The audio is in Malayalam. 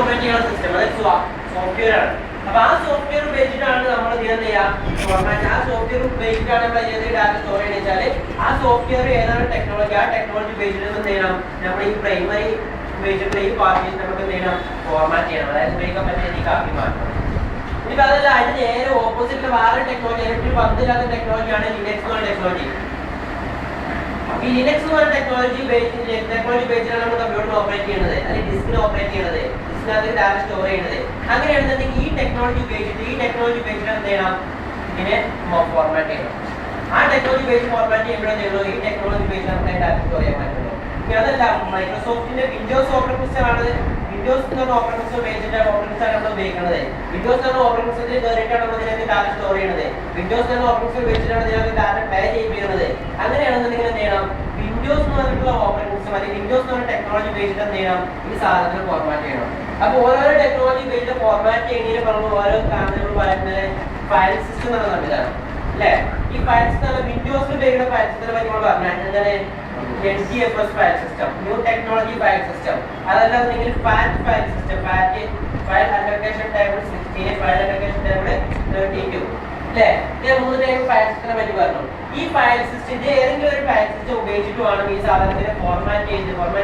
ഓപ്പറേറ്റ് ചെയ്യുന്ന സിസ്റ്റം അതായത് സോഫ്റ്റ്വെയർ ആണ്. അപ്പൊ ആ സോഫ്റ്റ്വെയർ ഉപയോഗിച്ചിട്ടാണ് നമ്മൾ എന്ത് ഫോർമാറ്റ് ആ സോഫ്റ്റ്വെയർ ഉപയോഗിച്ചിട്ടാണ് നമ്മൾ ഇതിനകത്ത് ഡാറ്റ സ്റ്റോർ ചെയ്യുന്നത് വെച്ചാൽ ആ സോഫ്റ്റ്വെയർ ഏതാണ് ടെക്നോളജി ആ ടെക്നോളജി ഉപയോഗിച്ചിട്ട് എന്ത് ചെയ്യണം? നമ്മൾ ഈ പ്രൈമറി ഉപയോഗിച്ചിട്ടുള്ള ഈ പാർട്ടീസ് നമുക്ക് എന്ത് ചെയ്യണം? ഫോർമാറ്റ് ചെയ്യണം. അതായത് ഉപയോഗിക്കാൻ പറ്റിയ രീതിക്ക് മാറ്റണം ഇനിയിപ്പോ അതല്ല അതിന് നേരെ ഓപ്പോസിറ്റ് വേറെ ടെക്നോളജി ഇലക്ട്രിക് പന്തില്ലാത്ത ടെക്നോളജിയാണ് ലിനക്സ് എന്ന ടെക്നോളജി ഈ ലിനക്സ് എന്ന ടെക്നോളജി ടെക്നോളജി ടെക്നോളജി ഉപയോഗിച്ചാണ് കമ്പ്യൂട്ടർ ഓപ്പറേറ്റ് ചെയ്യണത് അല്ലെങ്കിൽ ഡിസ്കിൽ ഓപ്പറേറ്റ് ചെയ്യണത് ഡിസ്കിനകത്ത് ഡാറ്റ സ്റ്റോർ ചെയ്യണത്. അങ്ങനെയാണെന്നുണ്ടെങ്കിൽ ഈ ടെക്നോളജി ഉപയോഗിച്ചിട്ട് ഈ ടെക്നോളജി ഉപയോഗിച്ചിട്ട് എന്ത് ചെയ്യണം? ഇതിനെ ഫോർമാറ്റ് ചെയ്യണം. ആ ടെക്നോളജി ഉപയോഗിച്ച് ഫോർമാറ്റ് ചെയ്യുമ്പോഴേ ഈ ടെക്നോളജി ഉപയോഗിച്ച് നമുക്ക് ഡാറ്റ സ്റ്റോർ ചെയ്യാൻ പറ്റുള്ളൂ. അതല്ല മൈക്രോസോഫ്റ്റിന്റെ വിൻഡോസ് ഓപ്പറേറ്റിംഗ് സിസ്റ്റം ആണ് വിൻഡോസ് എന്ന ഓപ്പറേറ്റിംഗ് സിസ്റ്റം ഉപയോഗിച്ചിട്ടാണ് ഓപ്പറേറ്റിംഗ് സിസ്റ്റം നമ്മൾ ഉപയോഗിക്കുന്നത് വിൻഡോസ് ഓപ്പറേറ്റ് സിസ്റ്റത്തിൽ കയറിയിട്ടാണ് നമ്മൾ ഡാറ്റ സ്റ്റോർ ചെയ്യുന്നത് വിൻഡോസ് എന്ന ഓപ്പറേറ്റിംഗ് സിസ്റ്റം ഉപയോഗിച്ചിട്ടാണ് ഡാറ്റ പ്ലേ ചെയ്യിപ്പിക്കുന്നത് അങ്ങനെയാണെന്നുണ്ടെങ്കിൽ എന്ത് ചെയ്യണം വിൻഡോസ് എന്ന് പറഞ്ഞിട്ടുള്ള ഓപ്പറേറ്റിംഗ് സിസ്റ്റം അല്ലെങ്കിൽ വിൻഡോസ് എന്ന് പറഞ്ഞ ടെക്നോളജി ഉപയോഗിച്ചിട്ട് എന്ത് ചെയ്യണം? ഈ സാധനത്തിന് ഫോർമാറ്റ് ചെയ്യണം. അപ്പൊ ഓരോരോ ടെക്നോളജി ഉപയോഗിച്ചിട്ട് ഫോർമാറ്റ് ചെയ്യുന്നതിന് പറഞ്ഞു ഓരോ കാണുന്നതിന് പറയുന്നത് ഫയൽ സിസ്റ്റം എന്ന് സംവിധാനം അല്ലേ? ഈ ഫയൽ സിസ്റ്റം വിൻഡോസ് ഉപയോഗിക്കുന്ന ഫയൽ സിസ്റ്റത്തെ പറ്റി നമ്മൾ പറഞ്ഞാൽ എന്താണ്? S file system new technology file system അതല്ലാന്നുണ്ടെങ്കിൽ FAT file system FAT file allocation table sixteen file മൂന്ന് പറഞ്ഞു ഈ ഫയൽ സിസ്റ്റം ഏതെങ്കിലും ഒരു ഫയൽ സിസ്റ്റം ഉപയോഗിച്ചിട്ട് ഈ സാധനത്തിനെ ഫോർമാറ്റ് ചെയ്ത് ഫോർമാറ്റ്